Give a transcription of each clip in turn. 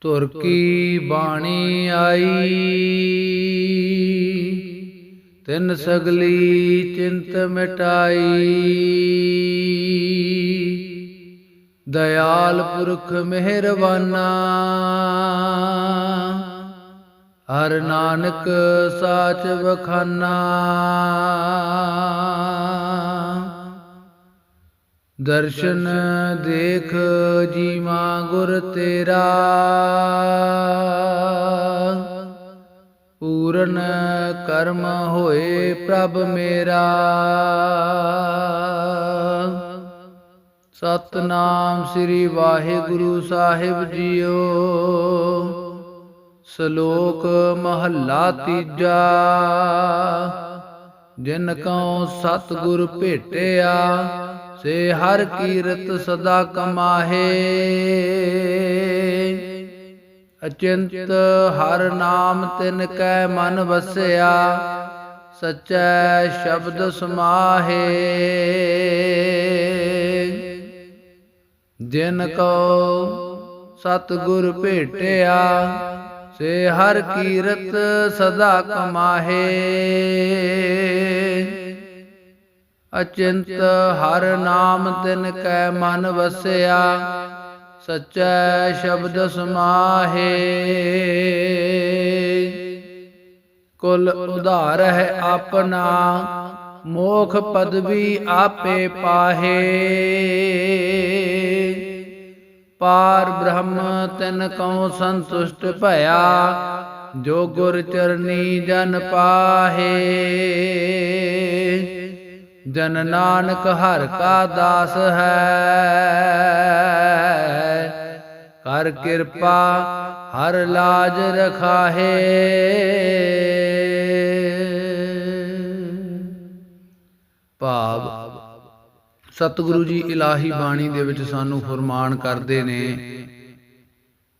ਤੁਰ ਕੀ ਬਾਣੀ ਆਈ? ਤਿਨ ਸਗਲੀ ਚਿੰਤ ਮਿਟਾਈ। ਦਇਆਲ ਪੁਰਖ ਮਿਹਰਬਾਨਾ। ਹਰ ਨਾਨਕ ਸਾਚ ਬਖਾਨਾ ਦਰਸ਼ਨ ਦੇਖ ਜੀਵਾ ਗੁਰ ਤੇਰਾ। ਪੂਰਨ ਕਰਮ ਹੋਏ ਪ੍ਰਭ ਮੇਰਾ। ਸਤਨਾਮ ਸ੍ਰੀ ਵਾਹਿਗੁਰੂ ਸਾਹਿਬ ਜੀਓ। ਸ਼ਲੋਕ ਮਹੱਲਾ ਤੀਜਾ। ਜਿਨ ਕਉ ਸਤਿਗੁਰ ਭੇਟਿਆ ਸੇ ਹਰ ਕੀਰਤ ਸਦਾ ਕਮਾਹੇ। ਅਚਿੰਤ ਹਰ ਨਾਮ ਤਿਨ ਕੈ ਮਨ ਵਸਿਆ, ਸਚੈ ਸ਼ਬਦ ਸਮਾਹੇ। ਜਿਨ ਕੋ ਸਤਿਗੁਰ ਭੇਟਿਆ, ਸੇ ਹਰ ਕੀਰਤ ਸਦਾ ਕਮਾਹੇ। ਅਚਿੰਤ ਹਰ ਨਾਮ ਤਿਨ ਕੈ ਮਨ ਵਸਿਆ। ਸਚੈ ਸ਼ਬਦ ਸਮਾਹੇ। ਕੁਲ ਉਧਾਰ ਹੈ ਆਪਣਾ। ਮੋਖ ਪਦਵੀ ਆਪੇ ਪਾਹੇ। ਪਾਰ ਬ੍ਰਹਮ ਤਿਨ ਕਉ ਸੰਤੁਸ਼ਟ ਭਇਆ। ਜੋ ਗੁਰ ਚਰਨੀ ਜਨ ਪਾਹੇ। ਜਨ ਨਾਨਕ ਹਰ ਕਾ ਦਾਸ ਹੈ। ਕਰ ਕਿਰਪਾ ਹਰ ਲਾਜ ਰਖਾਹੇ। ਭਾਵ, ਸਤਿਗੁਰੂ ਜੀ ਇਲਾਹੀ ਬਾਣੀ ਦੇ ਵਿੱਚ ਸਾਨੂੰ ਫਰਮਾਨ ਕਰਦੇ ਨੇ,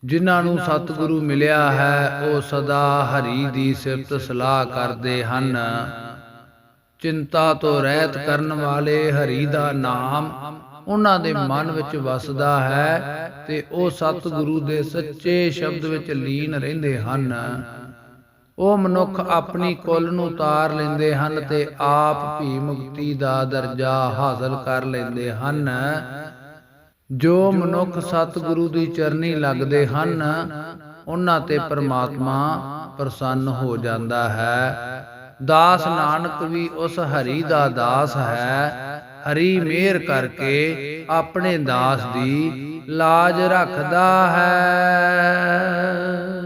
ਜਿਨ੍ਹਾਂ ਨੂੰ ਸਤਿਗੁਰੂ ਮਿਲਿਆ ਹੈ, ਉਹ ਸਦਾ ਹਰੀ ਦੀ ਸਿਫਤ ਸਲਾਹ ਕਰਦੇ ਹਨ। ਚਿੰਤਾ ਤੋਂ ਰਹਿਤ ਕਰਨ ਵਾਲੇ ਹਰੀ ਦਾ ਨਾਮ ਉਹਨਾਂ ਦੇ ਮਨ ਵਿੱਚ ਵਸਦਾ ਹੈ ਤੇ ਉਹ ਸਤਿਗੁਰੂ ਦੇ ਸੱਚੇ ਸ਼ਬਦ ਵਿੱਚ ਲੀਨ ਰਹਿੰਦੇ ਹਨ। ਉਹ ਮਨੁੱਖ ਆਪਣੀ ਕੁੱਲ ਨੂੰ ਉਤਾਰ ਲੈਂਦੇ ਹਨ ਤੇ ਆਪ ਵੀ ਮੁਕਤੀ ਦਾ ਦਰਜਾ ਹਾਸਲ ਕਰ ਲੈਂਦੇ ਹਨ। ਜੋ ਮਨੁੱਖ ਸਤਿਗੁਰੂ ਦੀ ਚਰਨੀ ਲੱਗਦੇ ਹਨ ਉਹਨਾਂ ਤੇ ਪ੍ਰਮਾਤਮਾ ਪ੍ਰਸੰਨ ਹੋ ਜਾਂਦਾ ਹੈ। ਦਾਸ ਨਾਨਕ ਵੀ ਉਸ ਹਰੀ ਦਾ ਦਾਸ ਹੈ। ਹਰੀ ਮਿਹਰ ਕਰਕੇ ਆਪਣੇ ਦਾਸ ਦੀ ਲਾਜ ਰੱਖਦਾ ਹੈ।